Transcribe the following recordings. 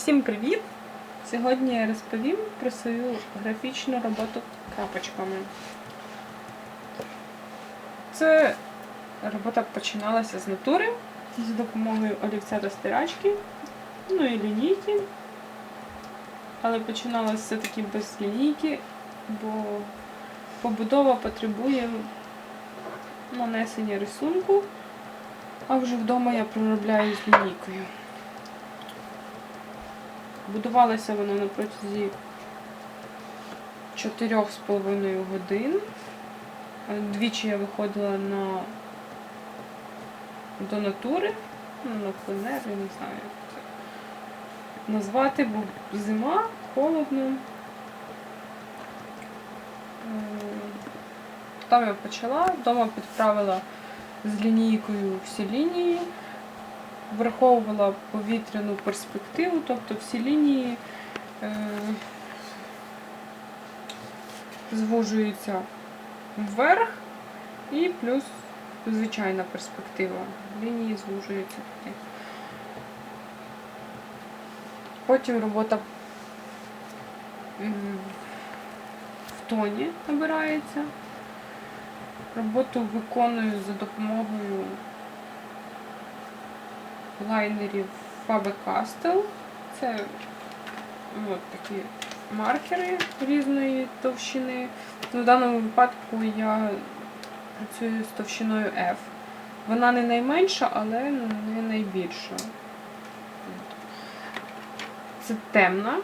Всім привіт! Сьогодні я розповім про свою графічну роботу крапочками. Це робота починалася з натури за допомогою олівця та стирачки, ну і лінійки. Але починалося все-таки без лінійки, бо побудова потребує нанесення рисунку, а вже вдома я проробляю з лінійкою. Будувалася вона на протязі 4,5 годин. Двічі я виходила на до натури, ну, на пленер, я не знаю, як це назвати, бо зима, холодно. Ем, Там я почала, вдома підправила з лінійкою всі лінії враховувала повітряну перспективу, тобто всі лінії е, звужуються вверх і плюс звичайна перспектива. Лінії звужуються туди. Потім робота в тоні набирається. Роботу виконую за допомогою лайнерів Faber-Castell. Це от такі маркери різної товщини. В даному випадку я працюю з товщиною F. Вона не найменша, але не найбільша. Це темна.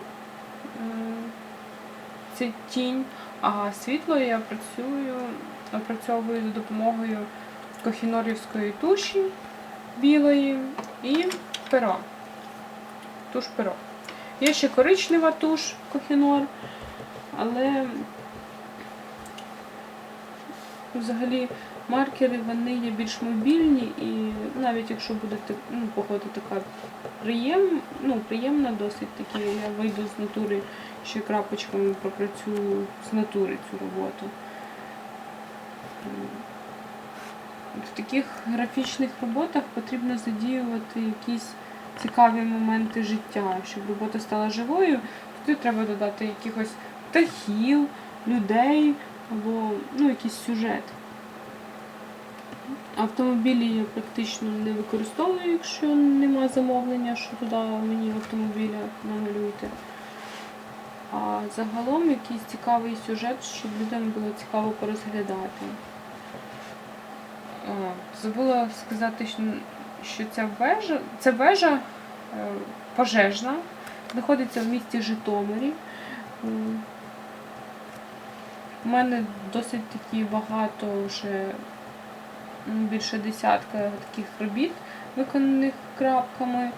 Це тінь, а світло я працюю, опрацьовую за допомогою кохінорівської туші білої і перо. Туш перо. Є ще коричнева туш кохінор, але взагалі маркери вони є більш мобільні і навіть якщо буде ну, погода така приєм, ну, приємна, досить таки, я вийду з натури ще крапочками пропрацюю з натури цю роботу. В таких графічних роботах потрібно задіювати якісь цікаві моменти життя, щоб робота стала живою. Туди треба додати якихось птахів, людей або ну, якийсь сюжет. Автомобілі я практично не використовую, якщо нема замовлення, що туди мені автомобіля намалюйте. А загалом якийсь цікавий сюжет, щоб людям було цікаво порозглядати. О, Забула сказати, що- ця вежа, ця вежа е, пожежна, знаходиться в місті Житомирі. У мене досить таки багато вже більше десятка таких робіт, виконаних крапками.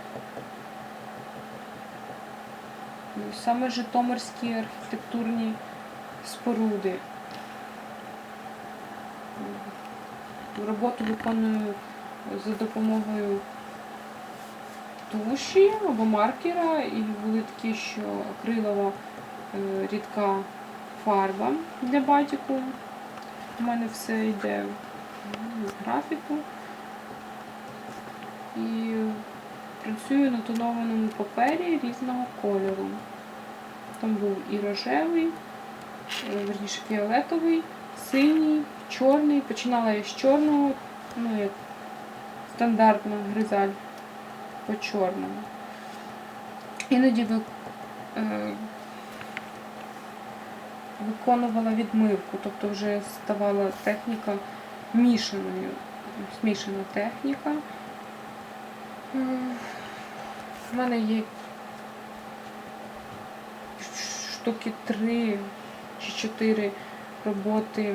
Саме житомирські архітектурні споруди. Роботу виконую за допомогою туші або маркера, і були такі, що акрилова е, рідка фарба для батіку. У мене все йде з графіку. І працюю на тонованому папері різного кольору. Там був і рожевий, е, верніше фіолетовий, синій, чорний. Починала я з чорного, ну як стандартна гризаль по чорному. Іноді е, виконувала відмивку, тобто вже ставала техніка мішаною, змішана техніка. Е, У мене є штуки три чи чотири роботи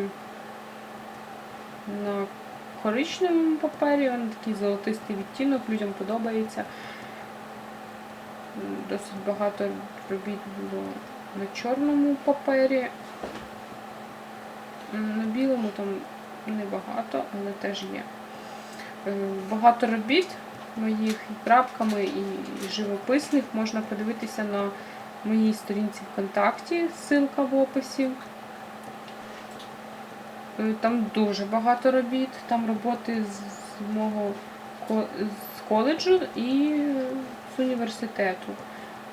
на коричневому папері, він такий золотистий відтінок, людям подобається. Досить багато робіт було на чорному папері. На білому там небагато, але теж є. Е, Багато робіт моїх і крапками і живописних можна подивитися на моїй сторінці ВКонтакті, ссылка в описі. Е, Там дуже багато робіт, там роботи з мого з коледжу і з університету.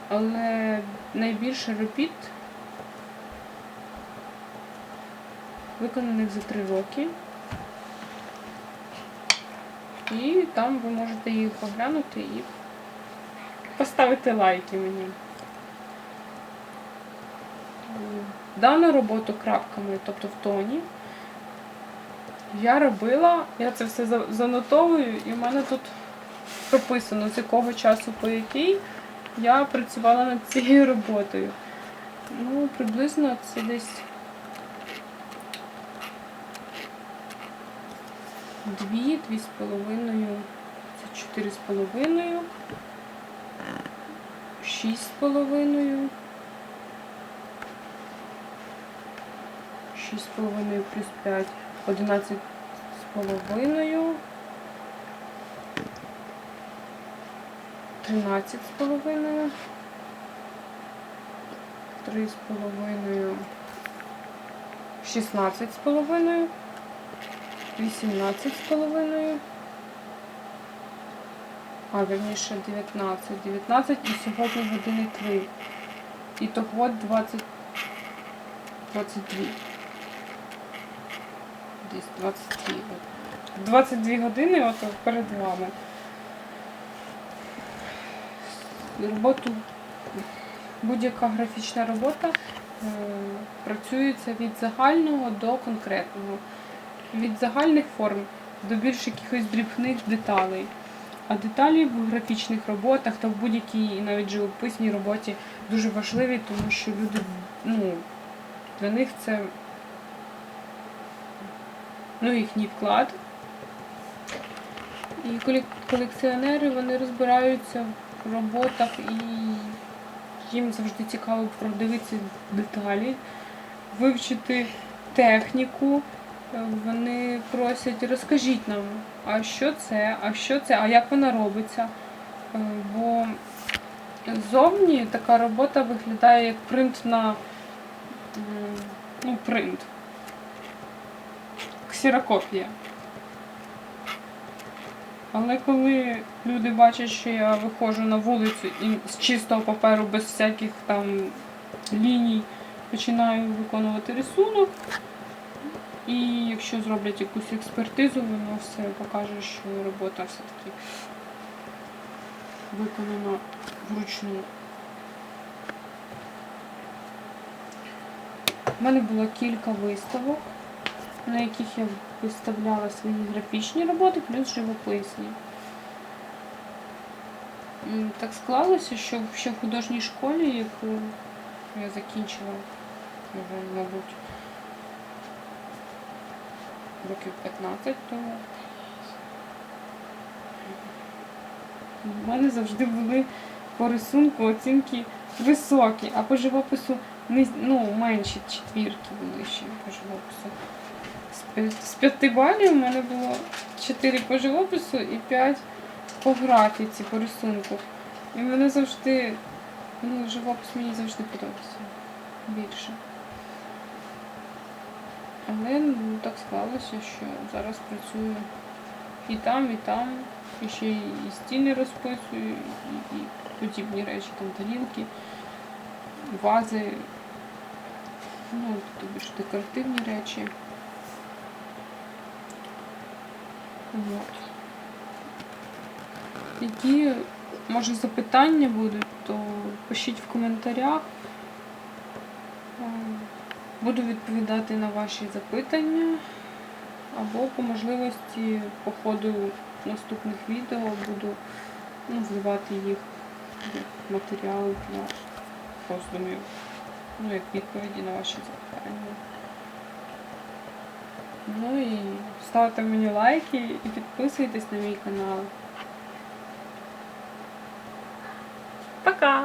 Але найбільше робіт виконаних за три роки. І там ви можете їх оглянути і поставити лайки мені. Дану роботу крапками, тобто в тоні, я робила, я це все занотовую, і в мене тут прописано, з якого часу по який я працювала над цією роботою. Ну, приблизно це десь дві, дві з половиною, це чотири з половиною, шість з половиною, шість з половиною плюс п'ять, одинадцять з половиною, тринадцять з половиною, три з половиною, шістнадцять з половиною. 18 з половиною. А, вірніше 19. 19 і сьогодні години 3. І того 20. 22. Десь 22. 22 години от перед вами. Роботу, будь-яка графічна робота е, працюється від загального до конкретного від загальних форм до більш якихось дрібних деталей. А деталі в графічних роботах та в будь-якій навіть живописній роботі дуже важливі, тому що люди, ну, для них це ну, їхній вклад. І колекціонери вони розбираються в роботах і їм завжди цікаво продивитися деталі, вивчити техніку. Вони просять, розкажіть нам, а що це, а що це, а як вона робиться. Бо ззовні така робота виглядає як принт на ну, принт. Ксерокопія. Але коли люди бачать, що я виходжу на вулицю і з чистого паперу без всяких там ліній починаю виконувати рисунок, і якщо зроблять якусь експертизу, воно все покаже, що робота все-таки виконана вручну. У мене було кілька виставок, на яких я виставляла свої графічні роботи, плюс живописні. Так склалося, що ще в художній школі, яку я закінчила вже, мабуть, років 15 тому. У мене завжди були по рисунку оцінки високі, а по живопису ну, менші четвірки були ще по живопису. З п'яти балів у мене було 4 по живопису і 5 по графіці, по рисунку. І мене завжди, ну, живопис мені завжди подобався більше. Але ну, так склалося, що зараз працюю і там, і там, і ще і стіни розписую, і, і подібні речі, там тарілки, вази, ну, то більш декоративні речі. От. Які, може, запитання будуть, то пишіть в коментарях. Ем, Буду відповідати на ваші запитання, або по можливості по ходу наступних відео буду ну, вливати їх в матеріал для роздумів, ну, як відповіді на ваші запитання. Ну і ставте мені лайки і підписуйтесь на мій канал. Пока!